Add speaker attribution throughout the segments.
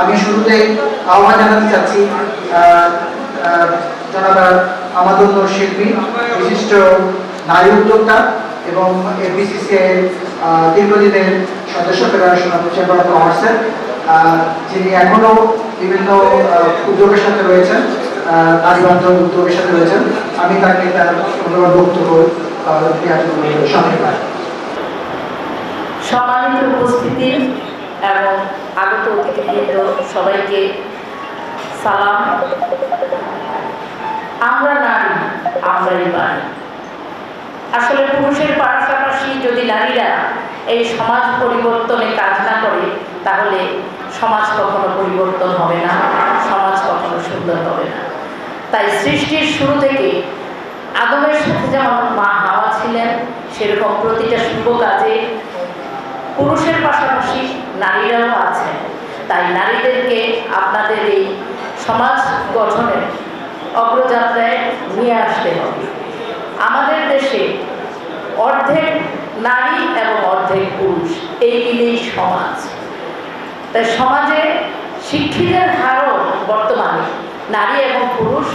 Speaker 1: আমি শুরুতেই আহ্বান জানাতে চাচ্ছি আমাদের শিল্পী, বিশিষ্ট নারী উদ্যোক্তা এবং দীর্ঘদিনের সদস্য ফেডারেশন অফ চেম্বার অফ কমার্সের যিনি এখনও বিভিন্ন উদ্যোগের সাথে রয়েছেন নারী বান্ধব উদ্যোগের সাথে রয়েছেন, আমি তাকে তার মূল্যবান বক্তব্য দেওয়ার পাই
Speaker 2: উপস্থিতি এবং আগত অতিথিবৃন্দ সবাইকে সালাম। আমরা নারী, আমরাই পারি আসলে পুরুষের পাশাপাশি যদি নারীরা এই সমাজ পরিবর্তনে কাজ না করে, তাহলে সমাজ কখনো পরিবর্তন হবে না, সমাজ কখনো সুন্দর হবে না। তাই সৃষ্টির শুরু থেকে আদমের সাথে যেমন মা হাওয়া ছিলেন, সেরকম প্রতিটা শুভ কাজে পুরুষের পাশাপাশি নারীরাও আছেন তাই নারীদেরকে আপনাদের এই সমাজ গঠনের অগ্রযাত্রায় নিয়ে আসতে হবে। আমাদের দেশে অর্ধেক নারী এবং অর্ধেক পুরুষ, এই মিলেই সমাজ। তাই সমাজে শিক্ষিতের হারও বর্তমানে নারী এবং পুরুষ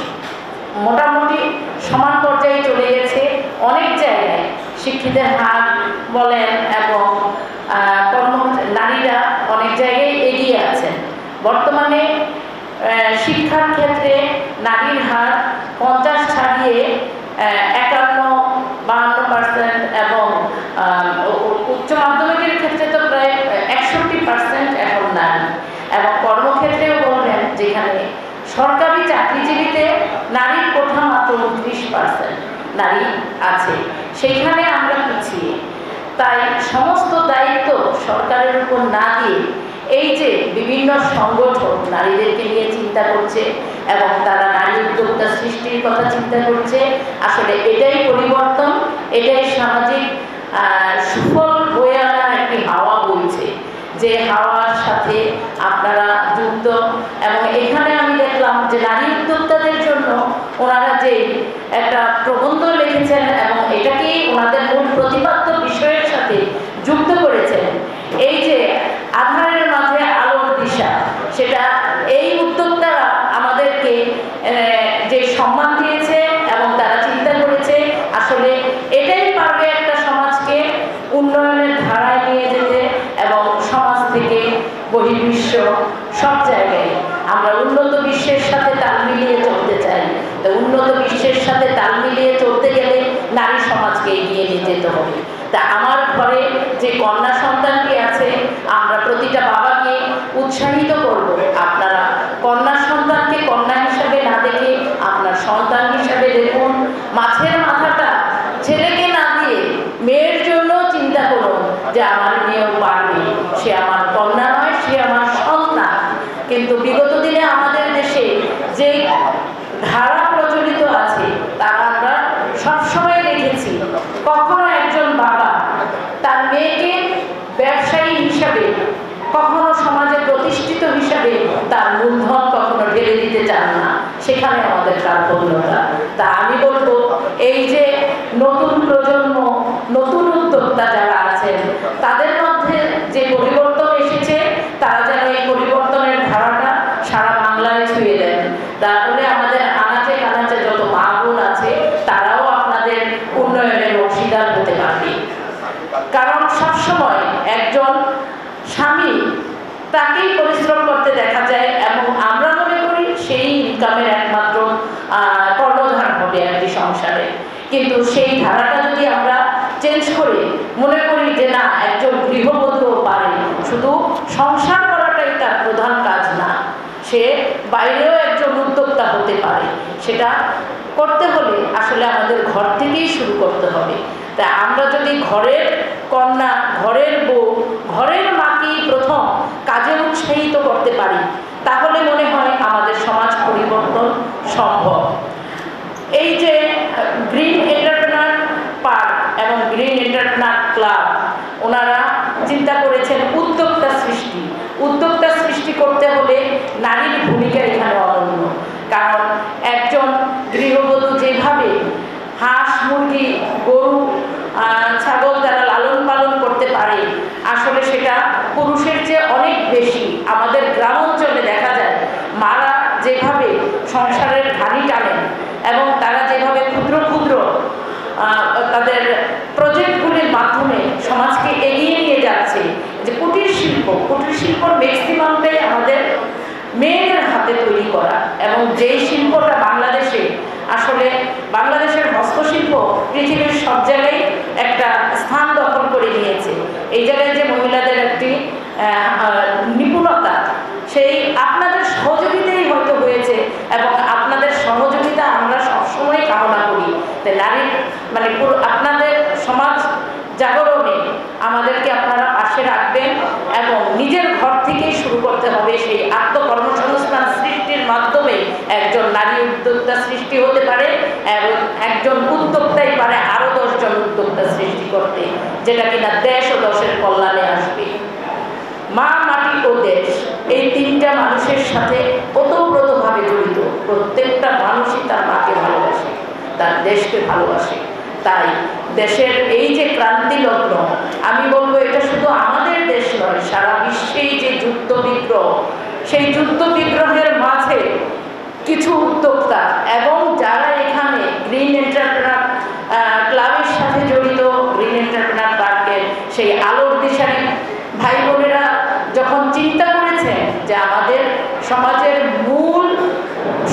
Speaker 2: মোটামুটি সমান পর্যায়ে চলে গেছে। অনেক জায়গায় শিক্ষিতের হার বলেন এবং কর্ম নারীরা অনেক জায়গায় এগিয়ে আছেন। বর্তমানে শিক্ষার ক্ষেত্রে নারীর হার পঞ্চাশ ছাড়িয়ে একান্ন, বাহান্ন পার্সেন্ট এবং উচ্চ মাধ্যমিকের ক্ষেত্রে তো প্রায় একষট্টি পার্সেন্ট এখন নারী। এবং কর্মক্ষেত্রেও বলবেন যেখানে সরকারি চাকরিজীবীতে নারীর কোঠা মাত্র উনত্রিশ পার্সেন্ট নারী আছে। সেইখানে আমরা পিছিয়ে। তাই সমস্ত দায়িত্ব সরকারের উপর না দিয়ে এই যে বিভিন্ন সংগঠন নারীদেরকে নিয়ে চিন্তা করছে এবং তারা নারী উদ্যোক্তা সৃষ্টির কথা চিন্তা করছে, আসলে এটাই পরিবর্তন, এটাই সামাজিক সুফল বয়ে আনার একটি হাওয়া বইছে যে হাওয়ার সাথে আপনারা যুক্ত। এবং এখানে আমি দেখলাম যে নারী উদ্যোক্তাদের জন্য ওনারা যে একটা প্রবন্ধ লিখেছেন এবং এটাকেই ওনাদের মূল প্রতিপাদ্য বিষয়ের সাথে যুক্ত করেছেন এই যে আধারের মাঝে আলোর দিশা সেটা এই উদ্যোক্তারা আমাদেরকে আহ, যে সম্মান দিয়েছে এবং তারা চিন্তা করেছে আসলে এটাই পারবে একটা সমাজকে উন্নয়নের ধারায় নিয়ে যেতে এবং সমাজ থেকে বহির্বিশ্ব সব জায়গায় আমরা উন্নত বিশ্বের সাথে তাল মিলিয়ে চলতে চাই। তো উন্নত বিশ্বের সাথে তাল মিলিয়ে চলতে গেলে নারী সমাজকে এগিয়ে নিয়ে যেতে হবে। তা আমার ঘরে যে কন্যা সন্তানটি আছে, আমরা প্রতিটা বাবাকে উৎসাহিত করব। আপনারা কন্যা হিসাবে না দেখে আপনার সন্তান হিসাবে দেখুন মাছের মাথাটা ছেলেকে না দিয়ে মেয়ের জন্য চিন্তা করুন যে আমার মেয়েও পারবে সে আমার কন্যা নয় সে আমার সন্তান কিন্তু বিগত দিনে আমাদের দেশে যে ধারা প্রচলিত আছে তারা আমরা সবসময় দেখেছি। কখনো একজন বাবা তার মেয়েকে ব্যবসায়ী হিসাবে, কখনো সমাজে প্রতিষ্ঠিত হিসাবে তার মূলধন কখনো ঢেলে দিতে চান না। সেখানে আমাদের কার্পণ্যতা তা আমি বলব, এই যে নতুন প্রজন্ম, নতুন উদ্যোক্তা যারা আছেন, তাদের মধ্যে যে কারণ সবসময় একজন স্বামী তাকেই পরিশ্রম করতে দেখা যায় এবং আমরা মনে করি সেই ইনকামের একমাত্র কর্ণধার হবে একটি সংসারে। কিন্তু সেই ধারাটা যদি আমরা চেঞ্জ করে মনে করি যে না, একজন গৃহবধূও পারে, শুধু সংসার করাটাই তার প্রধান কাজ না, সে বাইরেও একজন উদ্যোক্তা হতে পারে। সেটা করতে হলে আসলে আমাদের ঘর থেকেই শুরু করতে হবে। তা আমরা যদি ঘরের কন্যা, ঘরের বউ, ঘরের মাকেই প্রথম কাজে উৎসাহিত করতে পারি, তাহলে মনে হয় আমাদের সমাজ পরিবর্তন সম্ভব। এই যে, গ্রিন এন্টারপ্রেনার পার্ক এবং গ্রিন এন্টারপ্রেনার ক্লাব, ওনারা চিন্তা করেছেন উদ্যোক্তা সৃষ্টি। উদ্যোক্তা সৃষ্টি করতে হলে নারীর ভূমিকা এখানে অনন্য। কারণ একজন গৃহবধূ যেভাবে হাঁস, মুরগি, গরু ছাগল যারা লালন পালন করতে পারে, আসলে সেটা পুরুষের চেয়ে অনেক বেশি। আমাদের গ্রাম অঞ্চলে দেখা যায়, মারা যেভাবে সংসারের ঘানি টানেন এবং তারা যেভাবে ক্ষুদ্র ক্ষুদ্র তাদের প্রজেক্টগুলির মাধ্যমে সমাজকে এগিয়ে নিয়ে যাচ্ছে, যে কুটির শিল্প, কুটির শিল্পর ম্যাক্সিমামটাই আমাদের মেয়েদের হাতে তৈরি করা এবং যেই শিল্পটা বাংলাদেশে, আসলে বাংলাদেশের হস্তশিল্প পৃথিবীর সব জায়গায় একটা স্থান দখল করে নিয়েছে এই জায়গায় যে মহিলাদের একটি নিপুণতা, সেই আপনাদের সহযোগিতাই হয়তো হয়েছে এবং আপনাদের সহযোগিতা আমরা সবসময় কামনা করি। তাই নারীর মানে আপনাদের সমাজ জাগরণে আমাদেরকে আপনারা পাশে রাখবেন এবং নিজের ঘর থেকেই শুরু করতে হবে সেই আত্মকর্মসংস্থান সৃষ্টির মাধ্যমে একজন নারী উদ্যোক্তা সৃষ্টি হতে পারে এবং একজন উদ্যোক্তাই পারে আরও দশজন উদ্যোক্তা সৃষ্টি করতে, যেটা কিনা দেশ দশের কল্যাণে আসবে। মা, মাটি ও দেশ এই তিনটা মানুষের সাথে ওতপ্রোতভাবে জড়িত। প্রত্যেকটা মানুষই তার মাকে ভালোবাসে, তার দেশকে ভালোবাসে। তাই দেশের এই যে ক্রান্তি লগ্ন, আমি বলব এটা শুধু আমাদের দেশ নয়, সারা বিশ্বেই যে যুদ্ধ বিগ্রহ, সেই যুদ্ধ বিগ্রহের মাঝে কিছু উদ্যোক্তা এবং যারা এখানে গ্রিন এন্টারপ্রেনার ক্লাবের সাথে জড়িত গ্রিন এন্টারপ্রেনার পার্কের সেই আলোর দিশারি ভাই বোনেরা যখন চিন্তা করেছেন যে আমাদের সমাজের মূল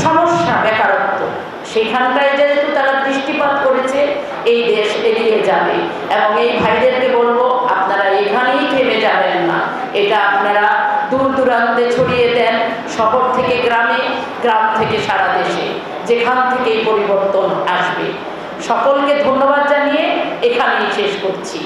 Speaker 2: সমস্যা বেকারত্ব সেখানটায় যেহেতু তারা দৃষ্টিপাত করেছে, এই দেশ এগিয়ে যাবে। এবং এই ভাইদেরকে বলব, আপনারা এখানেই থেমে যাবেন না। এটা আপনারা দূর দূরান্তে ছড়িয়ে দেন, শহর থেকে গ্রামে, গ্রাম থেকে সারা দেশে। যেখান থেকে এই পরিবর্তন আসবে। সকলকে ধন্যবাদ জানিয়ে এখানেই শেষ করছি।